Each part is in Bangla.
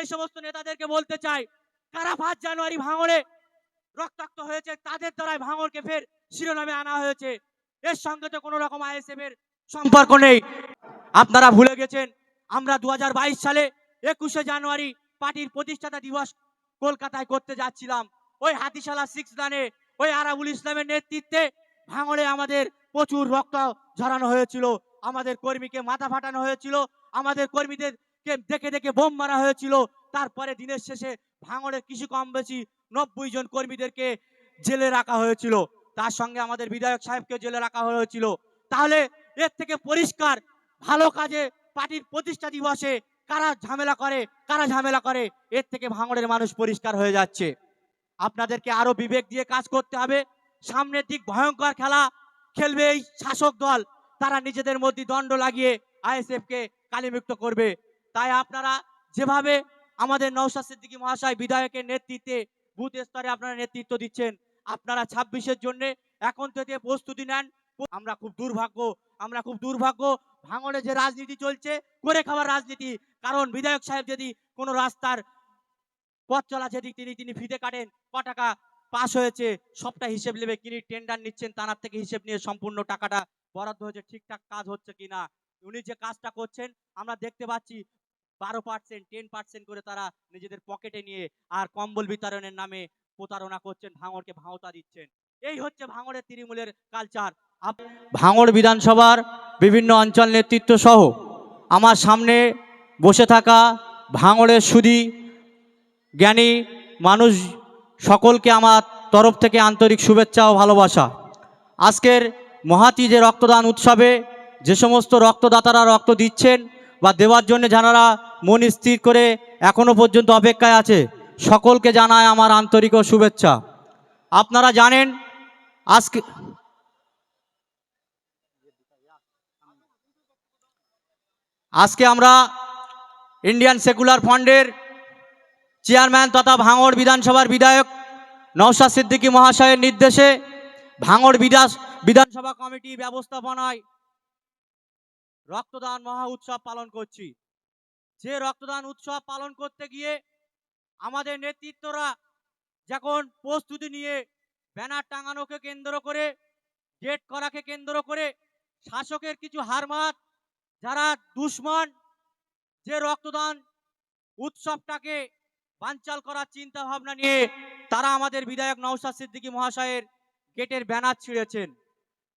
এই সমস্ত নেতাদেরকে বলতে চাই, কারা পাঁচ জানুয়ারি ভাঙড়ে রক্তাক্ত হয়েছে, তাদের দ্বারাই ভাঙড়কে ফের শিরোনামে আনা হয়েছে। এর সঙ্গে তো কোনো রকম আইএসএফ এর সম্পর্ক নেই। আপনারা ভুলে গেছেন, আমরা দু সালে একুশে জানুয়ারি পার্টির প্রতিষ্ঠাতা দিবস কলকাতায় করতে যাচ্ছিলাম। ওই হাতিশালা সিক্স দানে, ওই আরাবুল ইসলামের নেতৃত্বে ভাঙড়ে আমাদের প্রচুর রক্ত ঝরানো হয়েছিল। আমাদের কর্মীকে মাথা ফাটানো হয়েছিল। আমাদের কর্মীদেরকে দেখে দেখে বোম মারা হয়েছিল। তারপরে দিনের শেষে ভাঙড়ের কিছু কম বেশি নব্বই জন কর্মীদেরকে জেলে রাখা হয়েছিল। তার সঙ্গে আমাদের বিধায়ক সাহেবকে জেলে রাখা হয়েছিল। তাহলে এর থেকে পরিষ্কার ভালো কাজে পার্টির প্রতিষ্ঠা দিবসে কারা ঝামেলা করে, কারা ঝামেলা করে, এর থেকে ভাঙড়ের মানুষ পরিষ্কার হয়ে যাচ্ছে। আপনাদেরকে আরও বিবেক দিয়ে কাজ করতে হবে। সামনের দিক ভয়ঙ্কর খেলা খেলবে এই শাসক দল। তারা নিজেদের মধ্যে দণ্ড লাগিয়ে আইএসএফ কে কালিমুক্ত করবে। তাই আপনারা যেভাবে আমাদের নৌশাদ সিদ্দিকী মহাশয় বিধায়কের নেতৃত্বে বুথ স্তরে আপনারা নেতৃত্ব দিচ্ছেন, আপনারা ছাব্বিশের জন্য এখন থেকে প্রস্তুতি নেন। আমরা খুব দুর্ভাগ্য, আমরা খুব দুর্ভাগ্য, ভাঙড়ে যে রাজনীতি চলছে করে খাওয়ার রাজনীতি। কারণ বিধায়ক সাহেব যদি কোনো রাস্তার পথ চলা যেদিক তিনি তিনি ফিতে কাটেন, ক টাকা পাস হয়েছে, সবটা হিসেব নেবে, তিনি টেন্ডার নিচ্ছেন, তার থেকে হিসেব নিয়ে সম্পূর্ণ টাকাটা বরাদ্দ হয়েছে, ঠিকঠাক কাজ হচ্ছে কিনা। উনি যে কাজটা করছেন, আমরা দেখতে পাচ্ছি বারো পার্সেন্ট টেন পার্সেন্ট করে তারা নিজেদের পকেটে নিয়ে আর কম্বল বিতরণের নামে প্রতারণা করছেন, ভাঙড়কে ভাঙতা দিচ্ছেন। এই হচ্ছে ভাঙড়ের তৃণমূলের কালচার ভাঙড় বিধানসভার বিভিন্ন অঞ্চল নেতৃত্ব সহ আমার সামনে বসে থাকা ভাঙড়ের সুদি, জ্ঞানী মানুষ সকলকে আমার তরফ থেকে আন্তরিক শুভেচ্ছা ও ভালোবাসা। আজকের মহাতি যে রক্তদান উৎসবে যে সমস্ত রক্তদাতারা রক্ত দিচ্ছেন বা দেওয়ার জন্য যারা মন স্থির করে এখনও পর্যন্ত অপেক্ষায় আছে, সকলকে জানায় আমার আন্তরিক ও শুভেচ্ছা। আপনারা জানেন, আজকে আজকে আমরা ইন্ডিয়ান সেকুলার ফান্ডের চেয়ারম্যান তথা ভাঙড় বিধানসভার বিধায়ক নওশাদ সিদ্দিকী মহাশয়ের নির্দেশে ভাঙড় বিধাস বিধানসভা কমিটি ব্যবস্থাপনায় রক্তদান মহা উৎসব পালন করছি। যে রক্তদান উৎসব পালন করতে গিয়ে আমাদের নেতৃত্বরা যখন প্রস্তুতি নিয়ে ব্যানার টাঙানোকে কেন্দ্র করে, ডেট করাকে কেন্দ্র করে, শাসকের কিছু হারমাত যারা দুশ্মন, যে রক্তদান উৎসবটাকে বানচাল করার চিন্তা ভাবনা নিয়ে তারা আমাদের বিধায়ক নওশাদ সিদ্দিকী মহাশয়ের গেটের ব্যানার ছিঁড়েছেন।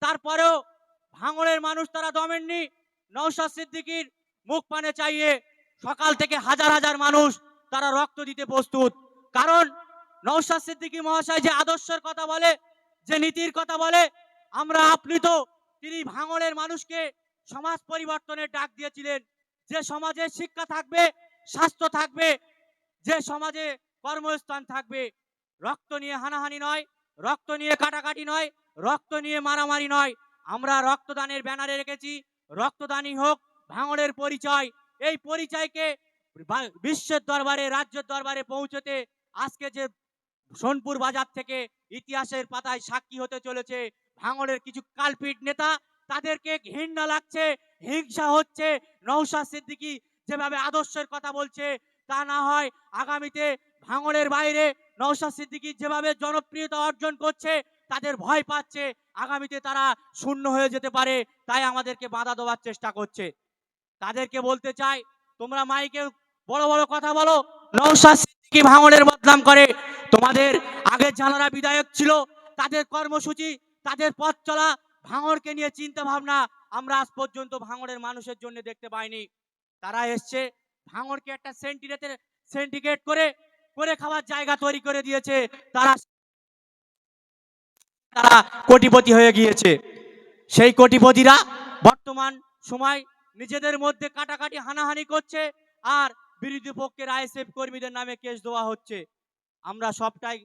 তারপরেও ভাঙড়ের মানুষ তারা দমেননি। নওশাদ সিদ্দিকীর মুখ পানে চাইয়ে সকাল থেকে হাজার হাজার মানুষ তারা রক্ত দিতে প্রস্তুত। কারণ নওশাদ সিদ্দিকী মহাশয় যে আদর্শের কথা বলে, যে নীতির কথা বলে, আমরা আপ্লুত তিনি ভাঙড়ের মানুষকে সমাজ পরিবর্তনের ডাক দিয়েছিলেন। যে সমাজে শিক্ষা থাকবে, স্বাস্থ্য থাকবে, যে সমাজে কর্মস্থান থাকবে, রক্ত নিয়ে হানাহানি নয়, রক্ত নিয়ে কাটাকাটি নয়, রক্ত নিয়ে মারামারি নয়। আমরা রক্তদানের ব্যানারে রেখেছি রক্তদানই হোক, ভাঙড়ের পরিচয়, এই পরিচয়কে বিশ্বের দরবারে, রাজ্যের দরবারে পৌঁছতে আজকে যে সোনপুর বাজার থেকে ইতিহাসের পাতায় সাক্ষী হতে চলেছে, ভাঙড়ের কিছু কালপিট নেতা, তাদেরকে ঘৃণা লাগছে, হিংসা হচ্ছে। নৌশাদ সিদ্দিকী যেভাবে আদর্শের কথা বলছে, তা না হয় আগামীতে ভাঙড়ের বাইরে নৌশাদ সিদ্দিকী যেভাবে জনপ্রিয়তা অর্জন করছে তাদের ভয় পাচ্ছে। আগামীতে তারা শূন্য হয়ে যেতে পারে, তাই আমাদেরকে বাধা দেওয়ার চেষ্টা করছে। তাদেরকে বলতে চাই, তোমরা মাইকে বড় বড় কথা বলো। নৌশাদ সিদ্দিকী ভাঙড়ের বদনাম করে। তোমাদের আগের যারা বিধায়ক ছিল, তাদের কর্মসূচি, তাদের পথ চলা ভাঙড়কে নিয়ে চিন্তা ভাবনা আমরা আজ পর্যন্ত ভাঙড়ের মানুষের জন্য দেখতে পাইনি। তারা এসছে ভাঙড়কে একটা সেন্টিনেটের সেন্টিকেট করে করে খাওয়ার জায়গা তৈরি করে দিয়েছে। তারা তারা কোটিপতি হয়ে গিয়েছে। সেই কোটিপতিরা বর্তমান সময় নিজেদের মধ্যে কাটাকাটি হানাহানি করছে আর বিরোধী পক্ষের আইএসএফ কর্মীদের নামে কেস দেওয়া হচ্ছে। আমরা সবটাই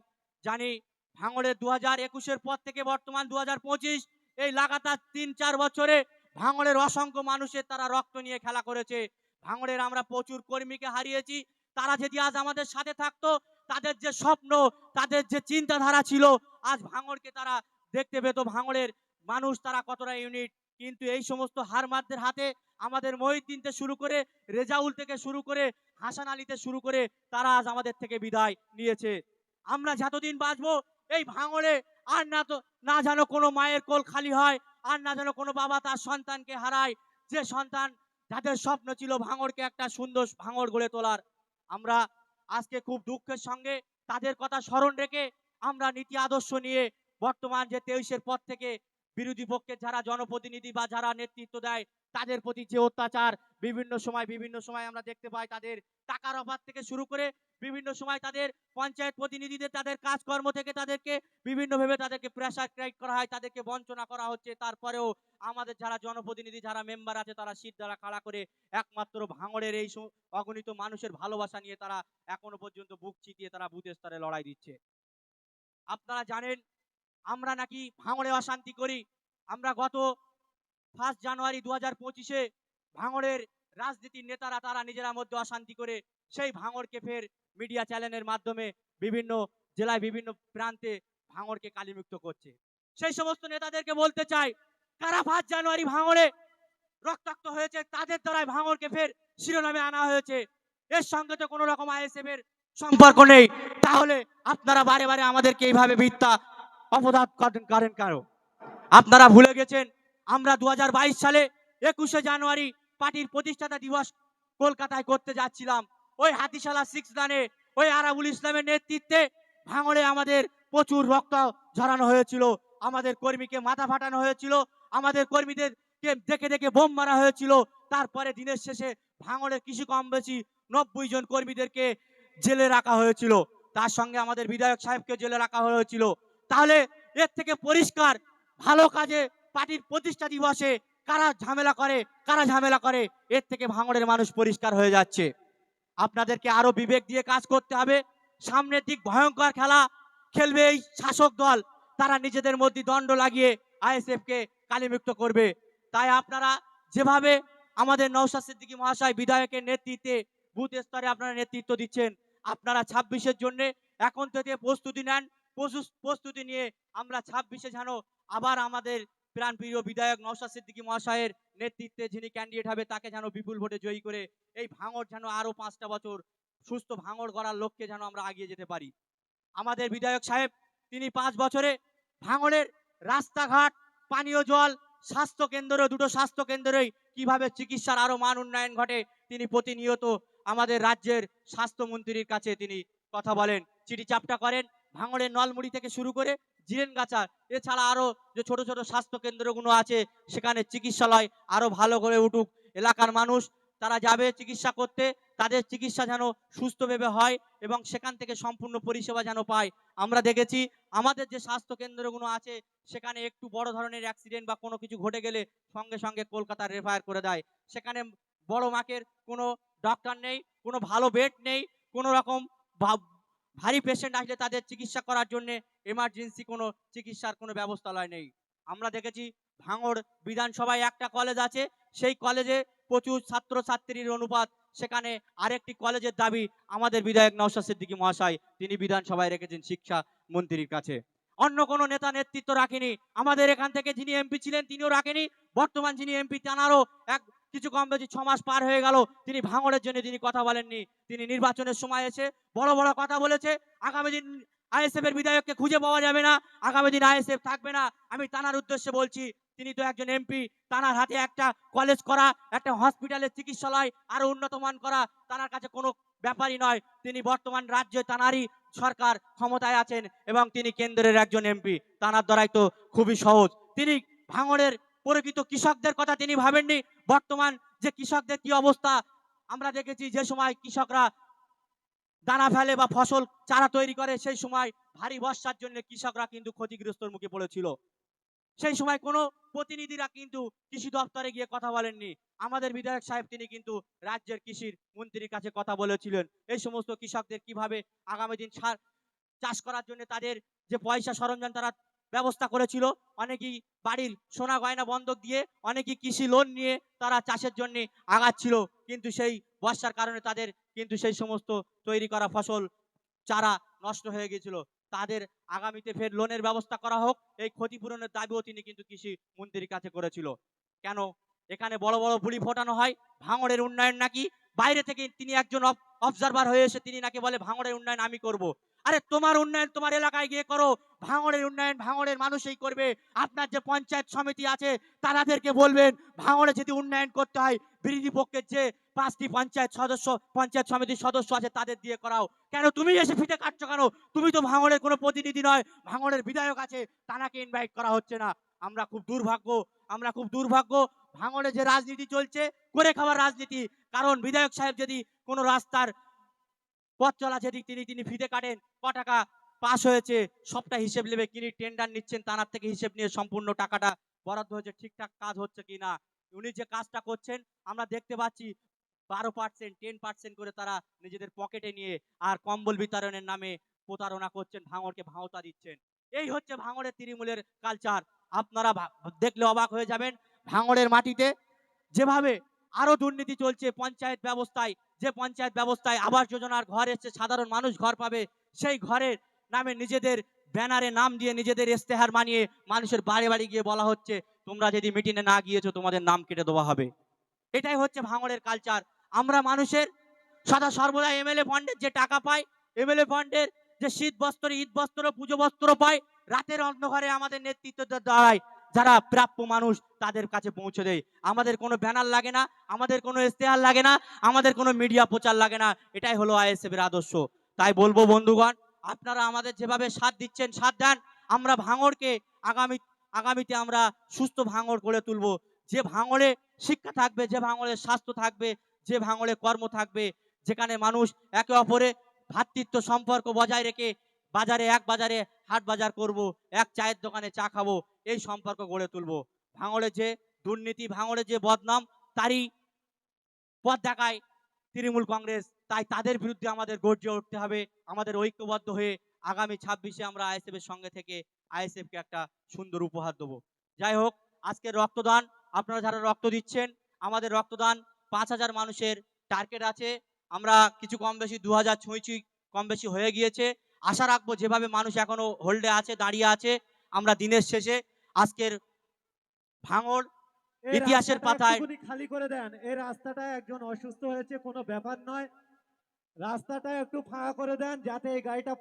জানি ভাঙড়ের দু হাজার একুশের পর থেকে বর্তমান দু হাজার পঁচিশ, এই লাগাতার তিন চার বছরে ভাঙড়ের অসংখ্য মানুষের তারা রক্ত নিয়ে খেলা করেছে। ভাঙড়ের আমরা প্রচুর কর্মীকে হারিয়েছি, তারা যদি আজ আমাদের সাথে থাকতো তাদের যে স্বপ্ন, তাদের যে চিন্তাধারা ছিল, আজ ভাঙড়কে তারা দেখতে পেত। ভাঙড়ের মানুষ তারা কতটা ইউনিট কিন্তু এই সমস্ত হারমাতদের হাতে আমাদের মহিউদ্দিন থেকে শুরু করে রেজাউল থেকে শুরু করে হাসান আলীতে শুরু করে তারা আজ আমাদের থেকে বিদায় নিয়েছে। আমরা যতদিন বাঁচবো, এই ভাঙড়ে আর না তো, না যেন কোনো মায়ের কোল খালি হয়, আর না যেন কোনো বাবা তার সন্তানকে হারায়। যে সন্তান, যাদের স্বপ্ন ছিল ভাঙড়কে একটা সুন্দর ভাঙড় গড়ে তোলার, আমরা আজকে খুব দুঃখের সঙ্গে তাদের কথা স্মরণ রেখে আমরা নীতি আদর্শ নিয়ে বর্তমান যে তেইশের পর থেকে বিরোধী পক্ষের যারা জনপ্রতিনিধি বা যারা নেতৃত্ব দেয় তাদের প্রতি যে অত্যাচার, বিভিন্ন সময় বিভিন্ন সময় আমরা দেখতে পাই তাদের টাকার অভাব থেকে শুরু করে বিভিন্ন সময় তাদের পঞ্চায়েত প্রতিনিধিদের তাদের কাজকর্ম থেকে তাদেরকে বিভিন্নভাবে তাদেরকে প্রেশার ক্রাইট করা হয়, তাদেরকে বঞ্চনা করা হচ্ছে। তারপরেও আমাদের যারা জনপ্রতিনিধি, যারা মেম্বার আছে, তারা শীত দ্বারা খাড়া করে একমাত্র ভাঙড়ের এই অগণিত মানুষের ভালোবাসা নিয়ে তারা এখনও পর্যন্ত বুক চিতিয়ে তারা বুথ স্তরে লড়াই দিচ্ছে। আপনারা জানেন, আমরা নাকি ভাঙড়ে অশান্তি করি। আমরা গত ফার্স্ট জানুয়ারি দু হাজার পঁচিশে ভাঙড়ের রাজনীতির নেতারা তারা নিজেরা মধ্যে অশান্তি করে সেই ভাঙড়কে ফের মিডিয়া চ্যানেলের মাধ্যমে বিভিন্ন জেলায় বিভিন্ন প্রান্তে ভাঙড়কে কালিমুক্ত করছে। সেই সমস্ত নেতাদেরকে বলতে চাই, কারা ফার্স্ট জানুয়ারি ভাঙড়ে রক্তাক্ত হয়েছে তাদের দ্বারাই ভাঙড়কে ফের শিরোনামে আনা হয়েছে। এর সঙ্গে তো কোনো রকম আইএসএফ এর সম্পর্ক নেই। তাহলে আপনারা বারে বারে আমাদেরকে এইভাবে মিথ্যা অপরাধ করেন কেন আপনারা ভুলে গেছেন আমরা দু হাজার বাইশ সালে একুশে জানুয়ারি পার্টির প্রতিষ্ঠাতা দিবস কলকাতায় করতে যাচ্ছিলাম। ওই হাতিশালা সিক্স দানে ওই আরাবুল ইসলামের নেতৃত্বে ভাঙড়ে আমাদের প্রচুর রক্ত ঝরানো হয়েছিল। আমাদের কর্মীকে মাথা ফাটানো হয়েছিল। আমাদের কর্মীদেরকে দেখে দেখে বোম মারা হয়েছিল। তারপরে দিনের শেষে ভাঙড়ের কিছু কম বেশি নব্বই জন কর্মীদেরকে জেলে রাখা হয়েছিল। তার সঙ্গে আমাদের বিধায়ক সাহেবকে জেলে রাখা হয়েছিল। তাহলে এর থেকে পরিষ্কার, ভালো কাজে পার্টির প্রতিষ্ঠা দিবসে কারা ঝামেলা করে, কারা ঝামেলা করে, এর থেকে ভাঙড়ের মানুষ পরিষ্কার হয়ে যাচ্ছে। আপনাদেরকে আরও বিবেক দিয়ে কাজ করতে হবে। সামনের দিক ভয়ঙ্কর খেলা খেলবে এই শাসক দল। তারা নিজেদের মধ্যে দণ্ড লাগিয়ে আইএসএফ কে কালিমুক্ত করবে। তাই আপনারা যেভাবে আমাদের নৌশাদ সিদ্দিকী মহাশয় বিধায়কের নেতৃত্বে বুথ স্তরে আপনারা নেতৃত্ব দিচ্ছেন, আপনারা ছাব্বিশের জন্য এখন থেকে প্রস্তুতি নেন। প্রস্তুতি নিয়ে আমরা ছাব্বিশে যেন আবার আমাদের প্রাণপ্রিয় বিধায়ক নওশাদ সিদ্দিকী মহাশয়ের নেতৃত্বে যিনি ক্যান্ডিডেট হবে, তাকে যেন বিপুল ভোটে জয়ী করে এই ভাঙড় যেন আরও পাঁচটা বছর সুস্থ ভাঙড় গড়ার লক্ষ্যে যেন আমরা এগিয়ে যেতে পারি। আমাদের বিধায়ক সাহেব, তিনি পাঁচ বছরে ভাঙড়ের রাস্তাঘাট, পানীয় জল, স্বাস্থ্য কেন্দ্র, দুটো স্বাস্থ্য কেন্দ্রেই কীভাবে চিকিৎসার আরও মান উন্নয়ন ঘটে, তিনি প্রতিনিয়ত আমাদের রাজ্যের স্বাস্থ্যমন্ত্রীর কাছে তিনি কথা বলেন। চিঠি চাপটা করেন, ভাঙড়ের নলমুড়ি থেকে শুরু করে জিরেনগাছা এছাড়া আরও যে ছোট ছোট স্বাস্থ্য কেন্দ্রগুলো আছে, সেখানে চিকিৎসালয় আরও ভালো করে উঠুক। এলাকার মানুষ, তারা যাবে চিকিৎসা করতে, তাদের চিকিৎসা যেন সুস্থভাবে হয় এবং সেখান থেকে সম্পূর্ণ পরিষেবা যেন পায়। আমরা দেখেছি, আমাদের যে স্বাস্থ্য কেন্দ্রগুলো আছে, সেখানে একটু বড় ধরনের অ্যাক্সিডেন্ট বা কোনো কিছু ঘটে গেলে সঙ্গে সঙ্গে কলকাতার রেফার করে দেয়। সেখানে বড় মাকের কোনো ডক্টর নেই, কোনো ভালো বেড নেই, কোনো রকম ভারী পেশেন্ট আসলে তাদের চিকিৎসা করার জন্য এমার্জেন্সি কোনো চিকিৎসার কোনো ব্যবস্থালয় নেই। আমরা দেখেছি ভাঙড় বিধানসভায় একটা কলেজ আছে, সেই কলেজে প্রচুর ছাত্র ছাত্রীর অনুপাত। সেখানে আরেকটি কলেজের দাবি আমাদের বিধায়ক নওশাদ সিদ্দিকী মহাশয়, তিনি বিধানসভায় রেখেছেন শিক্ষা মন্ত্রীর কাছে। অন্য কোনো নেতা নেতৃত্ব রাখেনি। আমাদের এখান থেকে যিনি এমপি ছিলেন, তিনিও রাখেনি। বর্তমান যিনি এমপি তানারও এক কিছু কম বেশি ছ মাস পার হয়ে গেল। তিনি ভাঙড়ের জন্য তিনি কথা বলেননি। তিনি নির্বাচনের সময় এসে বড় বড় কথা বলেছে। আগামী দিন আইএসএফ এর বিধায়ককে খুঁজে পাওয়া যাবে না। আগামী দিন আইএসএফ থাকবে না। আমি তানার উদ্দেশ্যে বলছি, তিনি তো একজন এমপি, তানার হাতে একটা কলেজ করা, একটা হসপিটালের চিকিৎসালয়, আরও উন্নত মান করা তানার কাছে কোনো ব্যাপারই নয়। তিনি বর্তমান রাজ্যে তানারই সরকার ক্ষমতায় আছেন এবং তিনি কেন্দ্রের একজন এমপি। তানার দ্বারাই তো খুবই সহজ। তিনি ভাঙড়ের প্রকৃত কৃষকদের কথা তিনি ভাবেননি। বর্তমান যে কৃষকদের কি অবস্থা, আমরা দেখেছি যে সময় কৃষকরা দানা ফেলে বা ফসল চারা তৈরি করে, সেই সময় ভারী বর্ষার জন্য কৃষকরা কিন্তু ক্ষতিগ্রস্তর মুখে পড়েছিল। সেই সময় কোনো প্রতিনিধিরা কিন্তু কৃষি দপ্তরে গিয়ে কথা বলেননি। আমাদের বিধায়ক সাহেব তিনি কিন্তু রাজ্যের কৃষির মন্ত্রীর কাছে কথা বলেছিলেন। এই সমস্ত কৃষকদের কীভাবে আগামী দিন সার চাষ করার জন্য তাদের যে পয়সা সরঞ্জাম তারা ব্যবস্থা করেছিল। অনেকেই বাড়ির সোনা গয়না বন্ধক দিয়ে, অনেকেই কৃষি লোন নিয়ে তারা চাষের জন্য আগাচ্ছিল। কিন্তু সেই বর্ষার কারণে তাদের কিন্তু সেই সমস্ত তৈরি করা ফসল চারা নষ্ট হয়ে গিয়েছিল তাদের আগামীতে ফের লোনের ব্যবস্থা করা হোক, এই ক্ষতিপূরণের দাবিও তিনি কিন্তু কৃষি মন্ত্রীর কাছে করেছিল। কেন? এখানে বড় বড় বুলি ফোটানো হয়, ভাঙড়ের উন্নয়ন নাকি? বাইরে থেকে তিনি একজন অবজারভার হয়ে এসে তিনি নাকি বলে, ভাঙড়ের উন্নয়ন আমি করব। আরে তোমার উন্নয়ন তোমার এলাকায় গিয়ে করো। ভাঙড়ের উন্নয়ন, ভাঙড়ের মানুষই করবে। আপনার যে পঞ্চায়েত সমিতি আছে তাদেরকে বলবেন, ভাঙড়ে যদি উন্নয়ন করতে হয়, বিরোধী পক্ষের যে পাঁচটি পঞ্চায়েত সদস্য, পঞ্চায়েত সমিতির সদস্য আছে, তাদের দিয়ে করাও। কেন তুমি এসে ফিতে কাটছো কেন? তুমি তো ভাঙড়ের কোনো প্রতিনিধি নয়, ভাঙড়ের বিধায়ক আছে, তানাকে ইনভাইট করা হচ্ছে না। আমরা খুব দুর্ভাগ্য, আমরা খুব দুর্ভাগ্য, ভাঙড়ে যে রাজনীতি চলছে, করে খাওয়ার রাজনীতি। কারণ বিধায়ক সাহেব যদি কোনো রাস্তার পথ চলা যেদিক তিনি তিনি ফিতে কাটেন। ক টাকা পাস হয়েছে, সবটা হিসেব নেবে তিনি টেন্ডার নিচ্ছেন তার থেকে হিসেব নিয়ে সম্পূর্ণ টাকাটা বরাদ্দ হয়েছে। ঠিকঠাক কাজ হচ্ছে কিনা উনি যে কাজটা করছেন, আমরা দেখতে পাচ্ছি বারো পার্সেন্ট টেন পার্সেন্ট করে তারা নিজেদের পকেটে নিয়ে আর কম্বল বিতরণের নামে প্রতারণা করছেন, ভাঙড়কে ভাওতা দিচ্ছেন। এই হচ্ছে ভাঙড়ের তৃণমূলের কালচার আপনারা দেখলে অবাক হয়ে যাবেন, ভাঙড়ের মাটিতে যেভাবে আরও দুর্নীতি চলছে, পঞ্চায়েত ব্যবস্থায় যে পঞ্চায়েত ব্যবস্থায় আবাস যোজনার ঘর এসছে, সাধারণ মানুষ ঘর পাবে, সেই ঘরের নামে নিজেদের ব্যানারে নাম দিয়ে নিজেদের ইস্তেহার মানিয়ে মানুষের বাড়ি বাড়ি গিয়ে বলা হচ্ছে, তোমরা যদি মিটিংয়ে না গিয়েছো, তোমাদের নাম কেটে দেওয়া হবে। এটাই হচ্ছে ভাঙড়ের কালচার আমরা মানুষের সদা সর্বদা এমএলএ ফান্ডের যে টাকা পাই এমএলএ ফান্ডের যে শীত বস্ত্র, ঈদ বস্ত্র, পুজো বস্ত্র পাই, রাতের অন্ধকারে আমাদের নেতৃত্ব দ্বারাই যারা প্রাপ্য মানুষ, তাদের কাছে পৌঁছে দেয় আমাদের কোনো ব্যানার লাগে না, আমাদের কোনো ইস্তেহার লাগে না, আমাদের কোনো মিডিয়া প্রচার লাগে না। এটাই হলো আইএসএফ এর আদর্শ। তাই বলব, বন্ধুগণ, আপনারা আমাদের যেভাবে সাথ দিচ্ছেন, সাথ দেন। আমরা ভাঙড়কে আগামী, আগামীতে আমরা সুস্থ ভাঙড় করে তুলবো। যে ভাঙড়ে শিক্ষা থাকবে, যে ভাঙড়ে স্বাস্থ্য থাকবে, যে ভাঙড়ে কর্ম থাকবে, যেখানে মানুষ একে অপরে ভ্রাতৃত্ব সম্পর্ক বজায় রেখে বাজারে এক বাজারে হাট বাজার করব, এক চায়ের দোকানে চা খাব এই সম্পর্ক গড়ে তুলবো। ভাঙড়ে যে দুর্নীতি, ভাঙড়ে যে বদনাম, তারই পথ দেখায় তৃণমূল কংগ্রেস। তাই তাদের বিরুদ্ধে আমাদের গর্জে উঠতে হবে। আমাদের ঐক্যবদ্ধ হয়ে আগামী ছাব্বিশে আমরা আইএসএফ এর সঙ্গে থেকে আইএসএফ কে একটা সুন্দর উপহার দেবো। যাই হোক, আজকের রক্তদান, আপনারা যারা রক্ত দিচ্ছেন, আমাদের রক্তদান পাঁচ হাজার মানুষের টার্গেট আছে। আমরা কিছু কম বেশি, দু হাজার ছুঁই ছুঁই কম বেশি হয়ে গিয়েছে। আশা রাখব যেভাবে মানুষ এখনও হোল্ডে আছে, দাঁড়িয়ে আছে, আমরা দিনের শেষে আজকের ভাঙড় এই ইতিহাসের পাতায়- খালি করে দেন। এই রাস্তাটা একজন অসুস্থ হয়েছে কোনো ব্যাপার নয়। রাস্তাটা একটু ফাঁকা করে দেন যাতে এই গাড়িটা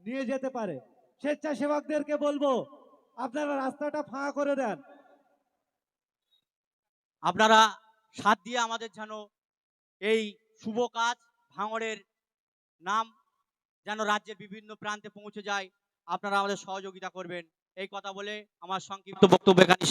নিয়ে যেতে পারে। স্বেচ্ছাসেবকদেরকে বলব আপনারা রাস্তাটা ফাঁকা করে দেন। আপনারা সাথ দিয়ে আমাদের যেন এই শুভ কাজ ভাঙড়ের নাম যেন রাজ্যের বিভিন্ন প্রান্তে পৌঁছে যায় আপনারা আমাদের সহযোগিতা করবেন। এই কথা বলে আমার সংক্ষিপ্ত বক্তব্য এখানে